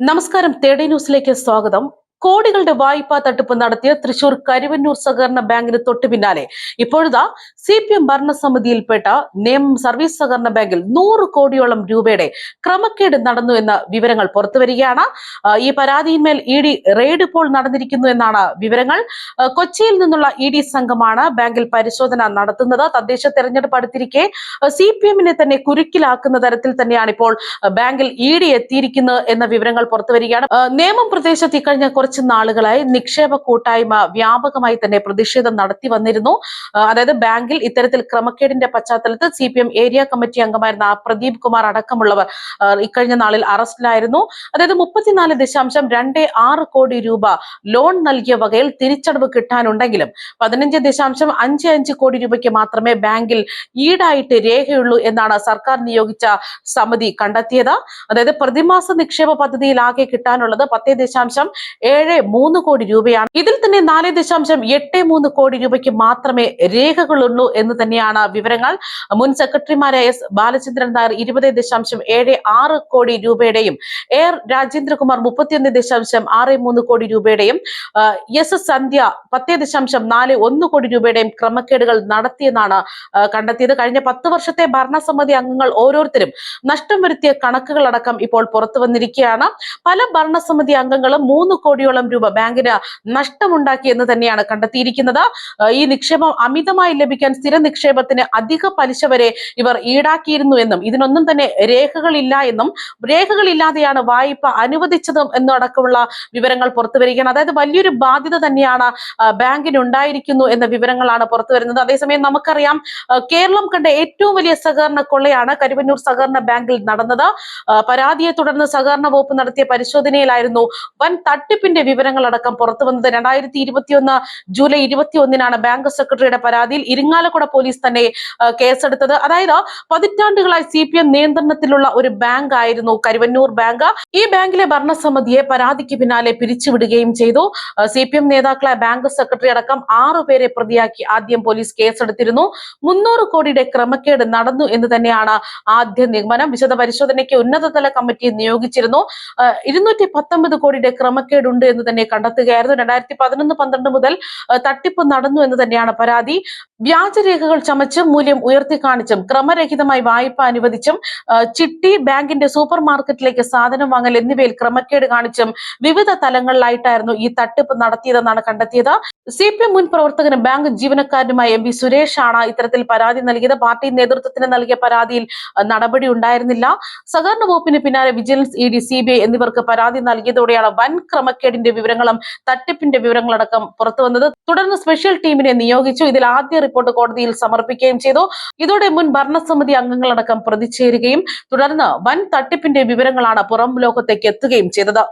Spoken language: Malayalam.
നമസ്കാരം തേഡേ ന്യൂസിലേക്ക് സ്വാഗതം. കോടികളുടെ വായ്പാ തട്ടിപ്പ് നടത്തിയ തൃശൂർ കരുവന്നൂർ സഹകരണ ബാങ്കിന് തൊട്ടു പിന്നാലെ. ഇപ്പോഴതാ സി പി എം ഭരണസമിതിയിൽപ്പെട്ട നിയമം സർവീസ് സഹകരണ ബാങ്കിൽ നൂറ് കോടിയോളം രൂപയുടെ ക്രമക്കേട് നടന്നു എന്ന വിവരങ്ങൾ പുറത്തുവരികയാണ് വരികയാണ്. ഈ പരാതിയിന്മേൽ ഇ ഡി റെയ്ഡ് ഇപ്പോൾ നടന്നിരിക്കുന്നു എന്നാണ് വിവരങ്ങൾ. കൊച്ചിയിൽ നിന്നുള്ള ഇ ഡി സംഘമാണ് ബാങ്കിൽ പരിശോധന നടത്തുന്നത്. തദ്ദേശ തെരഞ്ഞെടുപ്പ് അടുത്തിരിക്കെ സി പി എമ്മിനെ തന്നെ കുരുക്കിലാക്കുന്ന തരത്തിൽ തന്നെയാണ് ഇപ്പോൾ ബാങ്കിൽ ഇ ഡി എത്തിയിരിക്കുന്നത് എന്ന വിവരങ്ങൾ പുറത്തുവരികയാണ് വരികയാണ്. നേമം പ്രദേശത്ത് ഇക്കഴിഞ്ഞ കുറച്ച് നാളുകളായി നിക്ഷേപ കൂട്ടായ്മ വ്യാപകമായി തന്നെ പ്രതിഷേധം നടത്തി വന്നിരുന്നു. അതായത് ബാങ്കിൽ ഇത്തരത്തിൽ ക്രമക്കേടിന്റെ പശ്ചാത്തലത്തിൽ C P M area committee അംഗമായിരുന്ന പ്രദീപ് കുമാർ അടക്കമുള്ളവർ ഇക്കഴിഞ്ഞ നാളിൽ അറസ്റ്റിലായിരുന്നു. അതായത് മുപ്പത്തിനാല് ദശാംശം രണ്ട് ആറ് കോടി രൂപ ലോൺ നൽകിയ വകയിൽ തിരിച്ചടവ് കിട്ടാനുണ്ടെങ്കിലും പതിനഞ്ച് ദശാംശം അഞ്ച് അഞ്ച് കോടി രൂപയ്ക്ക് മാത്രമേ ബാങ്കിൽ ഈടായിട്ട് രേഖയുള്ളൂ എന്നാണ് സർക്കാർ നിയോഗിച്ച സമിതി കണ്ടെത്തിയത്. അതായത് പ്രതിമാസ നിക്ഷേപ പദ്ധതിയിൽ ആകെ കിട്ടാനുള്ളത് പത്ത് ദശാംശം ഏഴ് മൂന്ന് കോടി രൂപയാണ്. ഇതിൽ തന്നെ നാല് ദശാംശം എട്ട് മൂന്ന് കോടി രൂപയ്ക്ക് മാത്രമേ രേഖകളുള്ളൂ എന്ന് തന്നെയാണ് വിവരങ്ങൾ. മുൻ സെക്രട്ടറിമാരായ എസ് ബാലചന്ദ്രൻ നായർ ഇരുപത് ദശാംശം ഏഴ് ആറ് കോടി രൂപയുടെയും എയർ രാജേന്ദ്രകുമാർ മുപ്പത്തിയൊന്ന് ദശാംശം ആറ് മൂന്ന് കോടി രൂപയുടെയും എസ് എസ് സന്ധ്യ പത്ത് ദശാംശം നാല് ഒന്ന് കോടി രൂപയുടെയും ക്രമക്കേടുകൾ നടത്തിയെന്നാണ് കണ്ടെത്തിയത്. കഴിഞ്ഞ പത്ത് വർഷത്തെ ഭരണസമിതി അംഗങ്ങൾ ഓരോരുത്തരും നഷ്ടം വരുത്തിയ കണക്കുകളടക്കം ഇപ്പോൾ പുറത്തു വന്നിരിക്കുകയാണ്. പല ഭരണസമിതി അംഗങ്ങളും മൂന്ന് കോടിയോളം രൂപ ബാങ്കിന് നഷ്ടമുണ്ടാക്കി എന്ന് തന്നെയാണ് കണ്ടെത്തിയിരിക്കുന്നത്. ഈ നിക്ഷേപം അമിതമായി ലഭിക്കാൻ സ്ഥിര നിക്ഷേപത്തിന് അധിക പലിശ വരെ ഇവർ ഈടാക്കിയിരുന്നു എന്നും ഇതിനൊന്നും തന്നെ രേഖകളില്ല എന്നും രേഖകളില്ലാതെയാണ് വായ്പ അനുവദിച്ചതും എന്നടക്കമുള്ള വിവരങ്ങൾ പുറത്തു വരികയാണ്. അതായത് വലിയൊരു ബാധ്യത തന്നെയാണ് ബാങ്കിന് ഉണ്ടായിരിക്കുന്നു എന്ന വിവരങ്ങളാണ് പുറത്തു വരുന്നത്. അതേസമയം നമുക്കറിയാം കേരളം കണ്ട ഏറ്റവും വലിയ സഹകരണ കൊള്ളയാണ് കരുവന്നൂർ സഹകരണ ബാങ്കിൽ നടന്നത്. പരാതിയെ തുടർന്ന് സഹകരണ വകുപ്പ് നടത്തിയ പരിശോധനയിലായിരുന്നു വൻ തട്ടിപ്പിന്റെ വിവരങ്ങളടക്കം പുറത്തു വന്നത് രണ്ടായിരത്തി ഇരുപത്തിയൊന്ന് ജൂലൈ ഇരുപത്തി ഒന്നിനാണ് ബാങ്ക് സെക്രട്ടറിയുടെ പരാതിയിൽ ഇരിങ്ങാലക്കുട പോലീസ് തന്നെ കേസെടുത്തത്. അതായത് പതിറ്റാണ്ടുകളായി സി പി എം നിയന്ത്രണത്തിലുള്ള ഒരു ബാങ്ക് ആയിരുന്നു കരുവന്നൂർ ബാങ്ക്. ഈ ബാങ്കിലെ ഭരണസമിതിയെ പരാതിക്ക് പിന്നാലെ പിരിച്ചുവിടുകയും ചെയ്തു. സി പി എം നേതാക്കളായ ബാങ്ക് സെക്രട്ടറി അടക്കം ആറുപേരെ പ്രതിയാക്കി ആദ്യം പോലീസ് കേസെടുത്തിരുന്നു. മുന്നൂറ് കോടിയുടെ ക്രമക്കേട് നടന്നു എന്ന് തന്നെയാണ് ആദ്യ നിഗമനം. വിശദ പരിശോധനയ്ക്ക് ഉന്നതതല കമ്മിറ്റി നിയോഗിച്ചിരുന്നു. ഇരുന്നൂറ്റി പത്തൊമ്പത് കോടിയുടെ ക്രമക്കേടുണ്ട് എന്ന് തന്നെ കണ്ടെത്തുകയായിരുന്നു. രണ്ടായിരത്തി പതിനൊന്ന് പന്ത്രണ്ട് മുതൽ തട്ടിപ്പ് നടന്നു എന്ന് തന്നെയാണ് പരാതി. വ്യാജരേഖകൾ ചമച്ച് മൂല്യം ഉയർത്തി കാണിച്ചും ക്രമരഹിതമായി വായ്പ അനുവദിച്ചും ചിട്ടി ബാങ്കിന്റെ സൂപ്പർ മാർക്കറ്റിലേക്ക് സാധനം വാങ്ങൽ എന്നിവയിൽ ക്രമക്കേട് കാണിച്ചും വിവിധ തലങ്ങളിലായിട്ടായിരുന്നു ഈ തട്ടിപ്പ് നടത്തിയതെന്നാണ് കണ്ടെത്തിയത്. സി പി എം മുൻ പ്രവർത്തകനും ബാങ്ക് ജീവനക്കാരനുമായ എം വി സുരേഷ് ആണ് ഇത്തരത്തിൽ പരാതി നൽകിയത്. പാർട്ടി നേതൃത്വത്തിന് നൽകിയ പരാതിയിൽ നടപടി ഉണ്ടായിരുന്നില്ല. സഹകരണ വകുപ്പിന് പിന്നാലെ vigilance E D C B I എന്നിവർക്ക് പരാതി നൽകിയതോടെയാണ് വൻ ക്രമക്കേടിന്റെ വിവരങ്ങളും തട്ടിപ്പിന്റെ വിവരങ്ങളടക്കം പുറത്തു വന്നത് തുടർന്ന് സ്പെഷ്യൽ ടീമിനെ നിയോഗിച്ചു. ഇതിൽ ആദ്യ റിപ്പോർട്ട് കോടതിയിൽ സമർപ്പിക്കുകയും ചെയ്തു. ഇതോടെ മുൻ ഭരണസമിതി അംഗങ്ങളടക്കം പ്രതിചേരുകയും തുടർന്ന് വൻ തട്ടിപ്പിന്റെ വിവരങ്ങളാണ് പുറം ലോകത്തേക്ക് എത്തുകയും ചെയ്തത്.